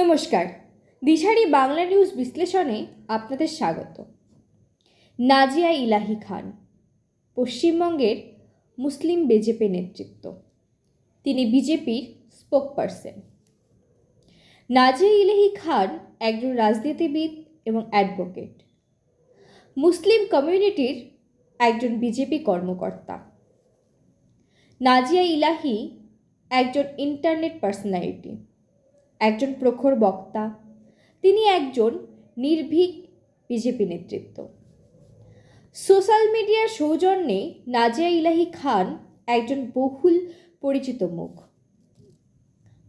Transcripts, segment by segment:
নমস্কার। দিশারি বাংলা নিউজ বিশ্লেষণে আপনাদের স্বাগত। নাজিয়া ইলাহি খান, পশ্চিমবঙ্গের মুসলিম বিজেপি নেতৃত্ব। তিনি বিজেপির স্পোকপারসন নাজিয়া ইলাহি খান একজন রাজনীতিবিদ এবং অ্যাডভোকেট মুসলিম কমিউনিটির একজন বিজেপি কর্মকর্তা। নাজিয়া ইলাহি একজন ইন্টারনেট পার্সোনালিটি একজন প্রখর বক্তা, তিনি একজন নির্ভীক বিজেপি নেতৃত্ব। সোশ্যাল মিডিয়ার সৌজন্যে নাজিয়া ইলাহি খান একজন বহুল পরিচিত মুখ।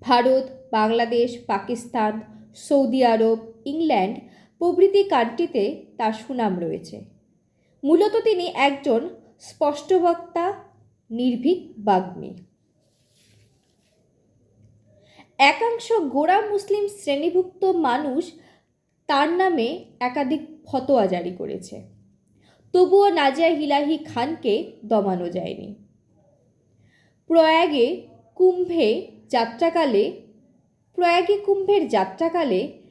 ভারত, বাংলাদেশ, পাকিস্তান, সৌদি আরব, ইংল্যান্ড প্রভৃতি কান্ট্রিতে তার সুনাম রয়েছে। মূলত তিনি একজন স্পষ্টবক্তা নির্ভীক বাগ্মী। একাংশ গোড়া মুসলিম শ্রেণীভুক্ত মানুষ তার নামে একাধিক ফতোয়া জারি করেছে। তবুও নাজিয়া হিলাহি খানকে দমানো যায়নি। প্রয়াগে কুম্ভে যাত্রাকালে, প্রয়াগে কুম্ভের যাত্রাকালে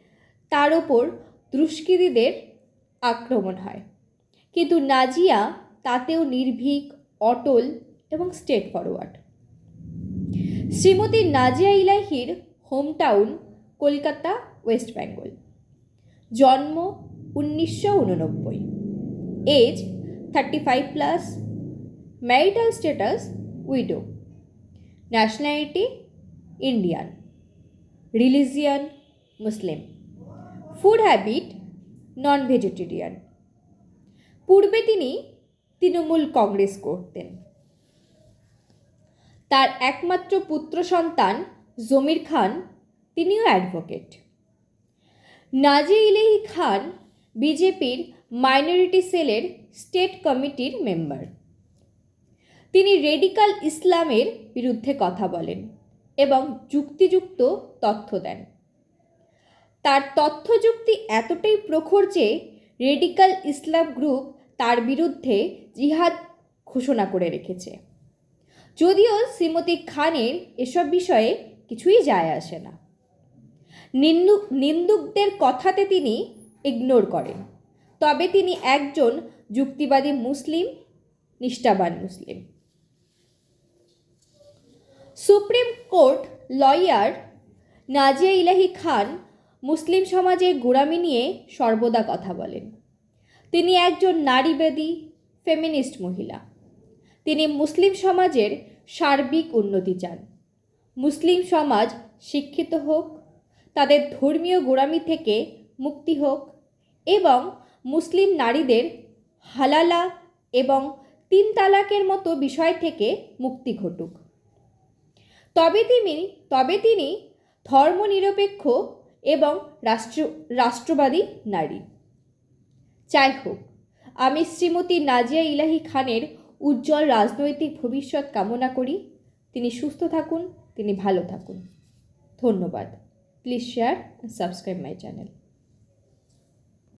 তার ওপর দুষ্কৃতীদের আক্রমণ হয়। কিন্তু নাজিয়া তাতেও নির্ভীক, অটল এবং স্টেট ফরওয়ার্ড শ্রীমতী নাজিয়া ইলাহির হোমটাউন, কলকাতা, ওয়েস্ট বেঙ্গল। জন্ম উনিশশো উননব্বই। Age thirty five plus. Marital status widow. Nationality Indian. Religion Muslim. Food habit non vegetarian পূর্বে তিনি তৃণমূল কংগ্রেস করতেন। তার একমাত্র পুত্র সন্তান জমির খান, তিনিও অ্যাডভোকেট। নাজি ইলেহি খান বিজেপির মাইনরিটি সেলের স্টেট কমিটির মেম্বার। তিনি রেডিকাল ইসলামের বিরুদ্ধে কথা বলেন এবং যুক্তিযুক্ত তথ্য দেন। তার তথ্যযুক্তি এতটাই প্রখর যে রেডিকাল ইসলাম গ্রুপ তার বিরুদ্ধে জিহাদ ঘোষণা করে রেখেছে। যদিও শ্রীমতী খানের এসব বিষয়ে কিছুই যায় আসে না। নিন্দুক নিন্দুকদের কথাতে তিনি ইগনোর করেন। তবে তিনি একজন যুক্তিবাদী মুসলিম, নিষ্ঠাবান মুসলিম। Supreme court lawyer Nazia Elahi Khan মুসলিম সমাজের গোড়ামি নিয়ে সর্বদা কথা বলেন। তিনি একজন নারীবাদী ফেমিনিস্ট মহিলা। তিনি মুসলিম সমাজের সার্বিক উন্নতি চান। মুসলিম সমাজ শিক্ষিত হোক, তাদের ধর্মীয় গোড়ামি থেকে মুক্তি হোক এবং মুসলিম নারীদের হালালা এবং তিন তালাকের মতো বিষয় থেকে মুক্তি ঘটুক। তবে তিনি তবে তিনি ধর্মনিরপেক্ষ এবং রাষ্ট্র, রাষ্ট্রবাদী নারী। যাই হোক, আমি শ্রীমতী নাজিয়া ইলাহি খানের উজ্জ্বল রাজনৈতিক ভবিষ্যৎ কামনা করি। তিনি সুস্থ থাকুন, তিনি ভালো থাকুন। ধন্যবাদ। Please share subscribe my channel